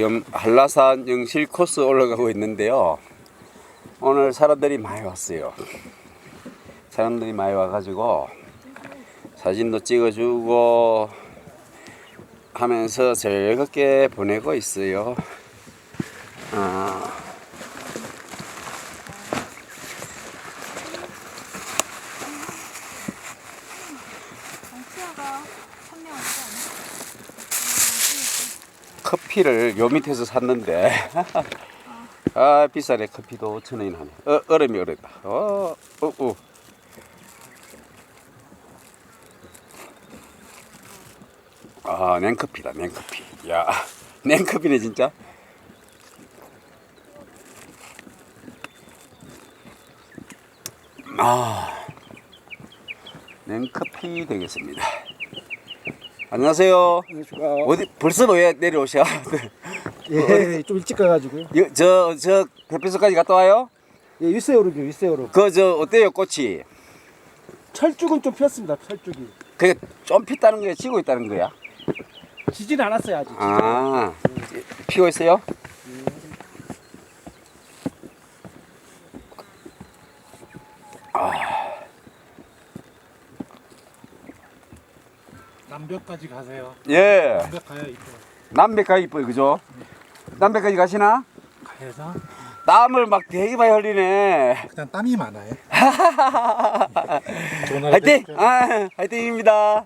지금 한라산 영실 코스 올라가고 있는데요. 오늘 사람들이 많이 왔어요. 사람들이 많이 와가지고 사진도 찍어주고 하면서 즐겁게 보내고 있어요. 아, 치아가 선명 오지 커피를 요 밑에서 샀는데 아 비싸네 커피도 5천 원이나 하네. 어, 얼음이 얼었다. 어, 어, 어. 아 냉커피다 냉커피. 야 냉커피네 진짜. 아 냉커피 되겠습니다. 안녕하세요. 안녕하십니까. 어디 벌써 왜 내려오셔? 예, 좀 일찍 가가지고요. 저저 대표소까지 갔다 와요? 예, 윗세오르기요, 윗세오르. 그 저 어때요 꽃이? 철쭉은 좀 폈습니다, 철쭉이. 그게 좀 피다는 거야, 지고 있다는 거야? 지진 않았어요, 아직. 아 피고 있어요? 남벽까지 가세요. 예. 남벽 가야 이뻐. 남백가 이뻐요, 그죠? 남백까지 가시나? 가야죠. 땀을 막 되게 많이 흘리네. 그냥 땀이 많아요. 화이팅! 아, 화이팅입니다.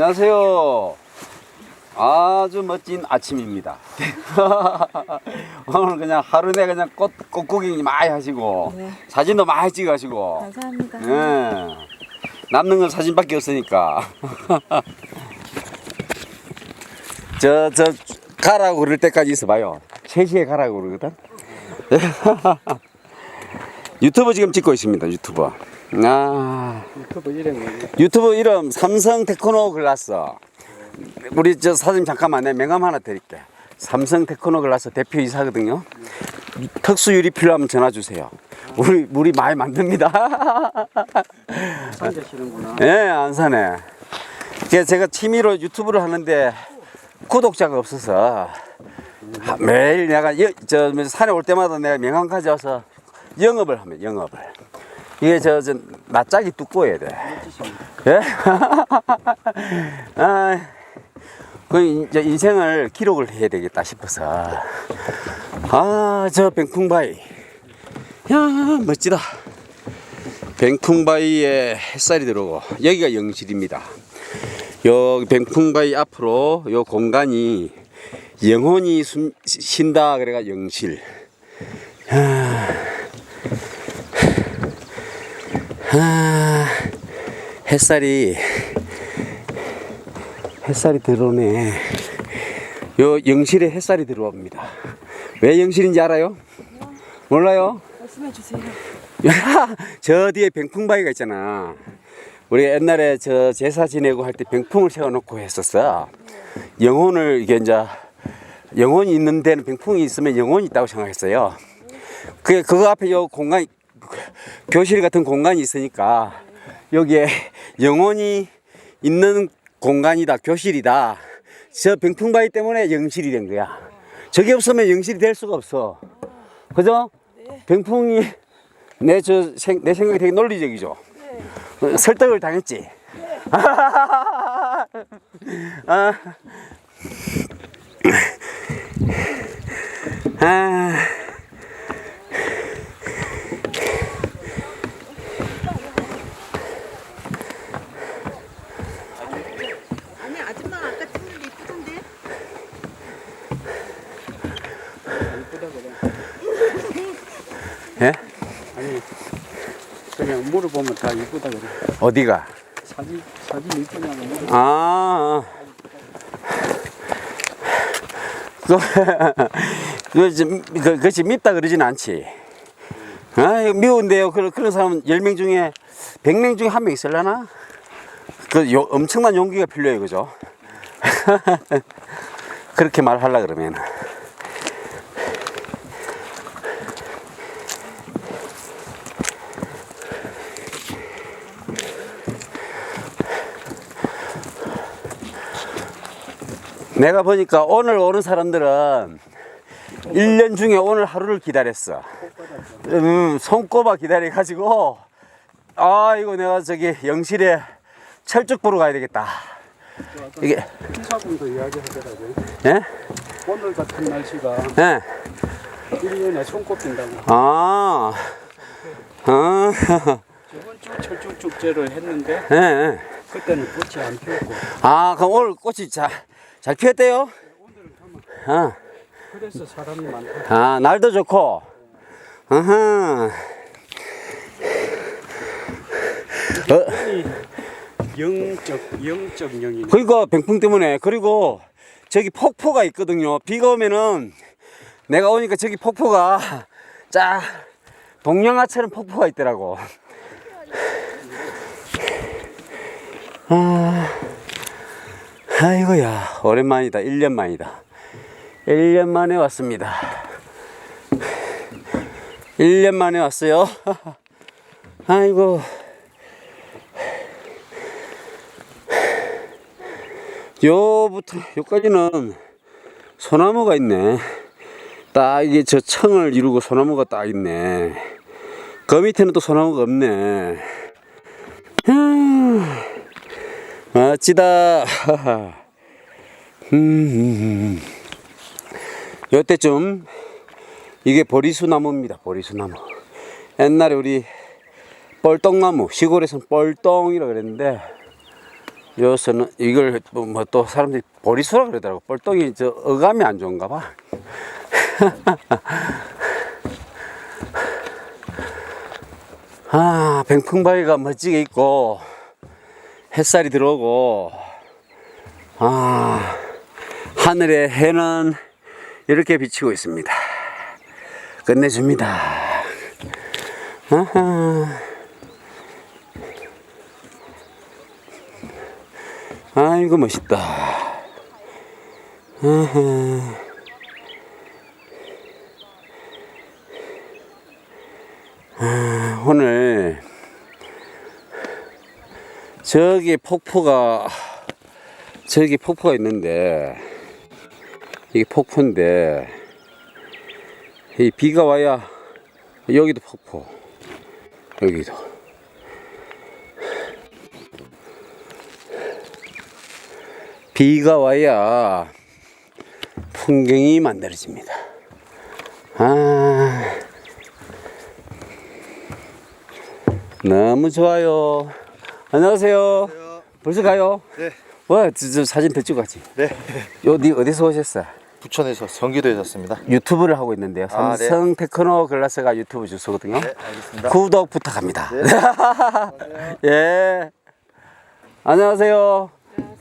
안녕하세요. 아주 멋진 아침입니다. 오늘 그냥 하루 내 그냥 꽃, 꽃 구경 많이 하시고 네. 사진도 많이 찍으시고 감사합니다. 예. 남는 건 사진밖에 없으니까 저 저 가라고 그럴 때까지 있어봐요 3시에 가라고 그러거든 유튜브 지금 찍고 있습니다 유튜브 아 유튜브 이름 유튜브 이름 삼성 테크노 글라스. 우리 저 사장님 잠깐만 내 명함 하나 드릴게. 삼성 테크노 글라스 대표 이사거든요. 특수 유리 필요하면 전화 주세요. 우리 물이 많이 만듭니다. 산자시는구나. 예, 안산에. 제가 취미로 유튜브를 하는데 구독자가 없어서 하- 매일 내가 여- 저 산에 올 때마다 내가 명함 가져와서 영업을 하면 영업을. 이게 저, 저 낯짝이 두꺼워야 돼. 예? 아, 그 이제 인생을 기록을 해야 되겠다 싶어서. 아, 저 뱅풍바위. 야, 멋지다. 뱅풍바위에 햇살이 들어오고 여기가 영실입니다. 여기 뱅풍바위 앞으로 요 공간이 영혼이 숨 쉰다 그래가 영실. 아, 햇살이 햇살이 들어오네. 요 영실에 햇살이 들어옵니다. 왜 영실인지 알아요? 몰라요? 말씀해 주세요. 저 뒤에 병풍바위가 있잖아. 우리 옛날에 저 제사 지내고 할 때 병풍을 세워놓고 했었어. 영혼을 이게 이제 영혼이 있는 데는 병풍이 있으면 영혼이 있다고 생각했어요. 그게 그거 앞에 요 공간 교실 같은 공간이 있으니까 여기에 영혼이 있는 공간이다 교실이다. 저 병풍바위 때문에 영실이 된 거야. 저게 없으면 영실이 될 수가 없어. 그죠? 병풍이 내저내 생각이 되게 논리적이죠. 어, 설득을 당했지. 아. 아. 아니 아줌마가 아까 찍는 게 이쁘던데? 예? 아니, 그냥 물어보면 다 이쁘다 그래. 어디가? 사진, 사진 이쁘냐고 물어. 아. 그, 그, 좀, 그, 그것이 밉다 그러진 않지. 아, 이거 미운데요. 그런, 그런 사람은 10명 중에 100명 중에 한 명 있을라나? 그 요, 엄청난 용기가 필요해요. 그죠? 그렇게 말하려 그러면. 내가 보니까 오늘 오는 사람들은 1년 중에 오늘 하루를 기다렸어. 음, 손꼽아 기다려가지고, 아, 이거 내가 저기 영실에 철쭉 보러 가야 되겠다. 이게, 기사분도 이야기하더라고요. 예? 오늘 같은 날씨가 예. 1년에 손꼽힌다고. 아, 아, 저번 주 철쭉 축제를 했는데 예, 예. 그때는 꽃이 안 피었고 아, 그럼 오늘 꽃이 잘, 잘 피었대요? 아, 그래서 사람이 많다. 아, 날도 좋고. 아하. 어, 이 영적 영적 영이 그러니까 병풍 때문에 그리고 저기 폭포가 있거든요. 비가 오면은 내가 오니까 저기 폭포가 자 동양화처럼 폭포가 있더라고. 아, 아이고야 오랜만이다. 1년 만이다. 1년 만에 왔습니다. 1년 만에 왔어요. 아이고. 요부터 요까지는 소나무가 있네. 딱 이게 저 청을 이루고 소나무가 딱 있네. 그 밑에는 또 소나무가 없네. 음, 멋지다. 음, 요때쯤 이게 보리수 나무입니다. 보리수 나무. 옛날에 우리 뻘떡나무 시골에서는 뻘떡이라 그랬는데 요새는 이걸 뭐 또 사람들이 보리수라 그러더라고. 뻘떡이 저 어감이 안 좋은가 봐. 아, 뱅풍바위가 멋지게 있고 햇살이 들어오고 아, 하늘의 해는 이렇게 비치고 있습니다. 끝내줍니다. 아하. 아이고 멋있다. 아하. 아, 오늘 저기 폭포가 저기 폭포가 있는데 이게 폭포인데 이 비가 와야 여기도 폭포 여기도 비가 와야 풍경이 만들어집니다. 아, 너무 좋아요. 안녕하세요. 벌써 가요? 네. 와, 저, 저 사진 더 찍어가지. 네. 어디 어디서 오셨어? 부천에서 경기도에 샀습니다. 유튜브를 하고 있는데요. 아, 네. 삼성 테크노 글라스가 유튜브 주소거든요. 네, 알겠습니다. 구독 부탁합니다. 네. 예. 안녕하세요.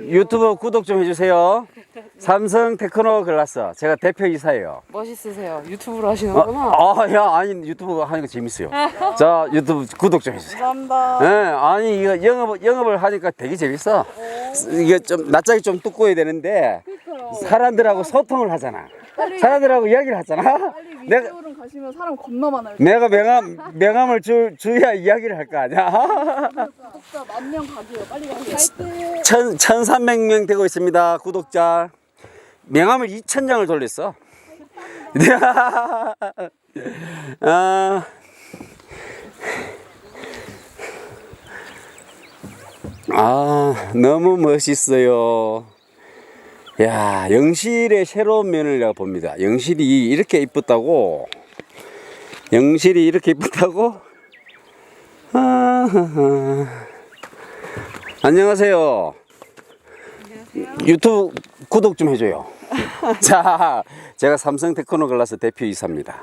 유튜브 구독 좀 해주세요. 삼성 테크노 글라스 제가 대표 이사예요. 멋있으세요. 유튜브로 어, 하시는구나. 아, 야, 아니 유튜브 하는 거 재밌어요. 자, 유튜브 구독 좀 해주세요. 감사합니다. 예, 아니 이거 영업 영업을 하니까 되게 재밌어. 이게 좀 낯짝이 좀 두꺼워야 되는데 사람들하고 소통을 하잖아. 사람들하고 이야기를 하잖아. 내가 이쪽으로 가시면 사람 겁나 많아요. 내가 명함 명함을 줄 주야 이야기를 할 거 아니야. 구독자 만명 가게요. 빨리 가세요. 화이팅! 천, 1,300명 되고 있습니다. 구독자. 명함을 2,000장을 돌렸어. 아, 아, 너무 멋있어요. 야, 영실의 새로운 면을 내가 봅니다. 영실이 이렇게 이쁘다고. 영실이 이렇게 이쁘다고? 아, 안녕하세요. 유튜브 구독 좀 해줘요. 자, 제가 삼성 테크노 글라스 대표 이사입니다.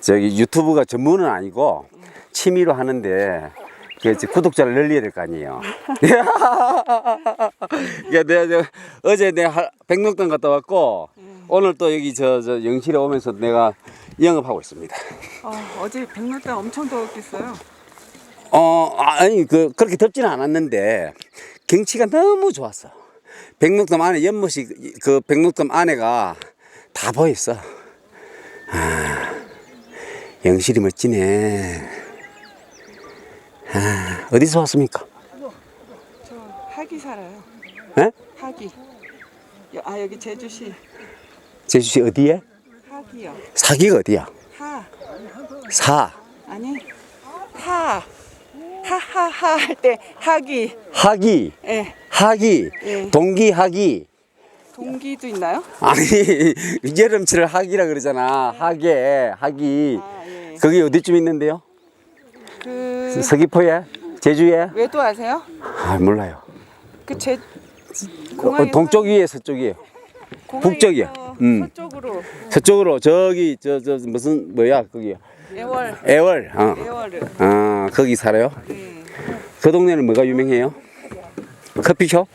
저기 유튜브가 전문은 아니고 취미로 하는데 그 이제 구독자를 늘려야 될 거 아니에요. 야, 내가 저, 어제 내가 하- 백록당 갔다 왔고 오늘 또 여기 저, 저 영실에 오면서 내가 영업하고 있습니다. 어, 어제 백록담 엄청 더웠겠어요. 어, 아니, 그, 그렇게 덥지는 않았는데, 경치가 너무 좋았어. 백록담 안에 연못이, 그 백록담 안에가 다 보였어. 아, 영실이 멋지네. 아, 어디서 왔습니까? 저 하기 살아요. 예? 하기. 여- 아 여기 제주시 제주시 어디에? 하기요. 사기가 어디야? 하 사. 아니 하 하하하 할 때 하기. 하기. 예. 하기. 예. 동기 하기. 동기도 있나요? 아니, 여름철을 하기라 그러잖아. 하게, 하기. 아 예. 거기 어디쯤 있는데요? 그 서귀포에? 제주에? 외도 아세요? 아, 몰라요. 그제 어, 동쪽 위에 서쪽 위에. 북쪽이야. 음. 서쪽으로 서쪽으로 저기 저 저 무슨 뭐야 거기 애월 애월. 어. 애월을. 아 거기 살아요? 네. 그 동네는 뭐가 유명해요? 커피숍?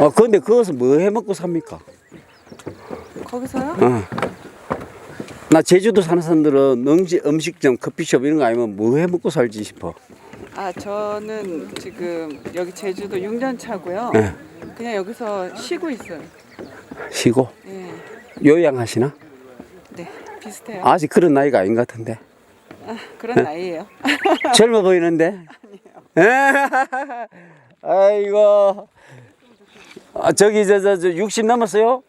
어 근데 그것은 뭐 해 먹고 삽니까? 거기서요? 어. 나 제주도 사는 사람들은 음식, 음식점, 커피숍 이런 거 아니면 뭐 해 먹고 살지 싶어. 아 저는 지금 여기 제주도 6년 차고요. 네. 그냥 여기서 쉬고 있어요. 쉬고 예. 요양하시나? 네. 비슷해요. 아직 그런 나이가 아닌 것 같은데. 그런 나이예요. 젊어 보이는데? 아이고. 아, 저기 저 저 저 60 넘었어요?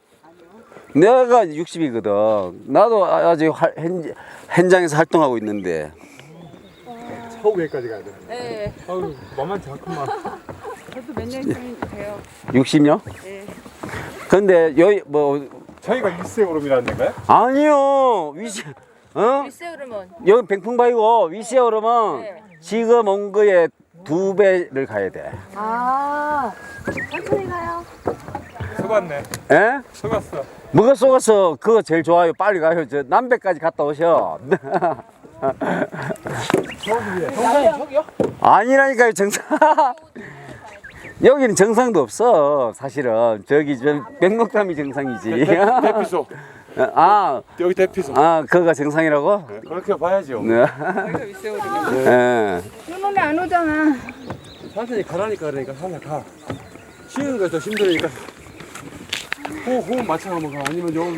내가 60이거든. 나도 아- 아직 할- 현, 현장에서 활동하고 있는데. 서구에까지 가야 돼. 네. 아유, 만만치 않구만. 저도 몇 년 있으면 돼요. 60요? 네. 근데 여기 뭐 저희가 일세오름이라는 데인가요? 아니요. 위시 어? 글쎄 그러면 여기 백풍바이고 위시야 그러면 네. 지금 온 거에 두 배를 가야 돼. 아 천천히 가요. 속았네. 에? 속았어. 뭐가 쏘가서 그거 제일 좋아요. 빨리 가요. 저 남배까지 갔다 오셔. 아니라니까요 정상. 여기는 정상도 없어 사실은 저기 저 백록담이 정상이지. 대피소. 아, 여기 대피소. 아 그거가 정상이라고? 그렇게 봐야죠. 네. 예. 이놈이 안 오잖아. 천천히 가라니까 그러니까 살살 가. 쉬는 거더 힘들으니까 호흡 호흡 맞춰가면 가. 아니면 여기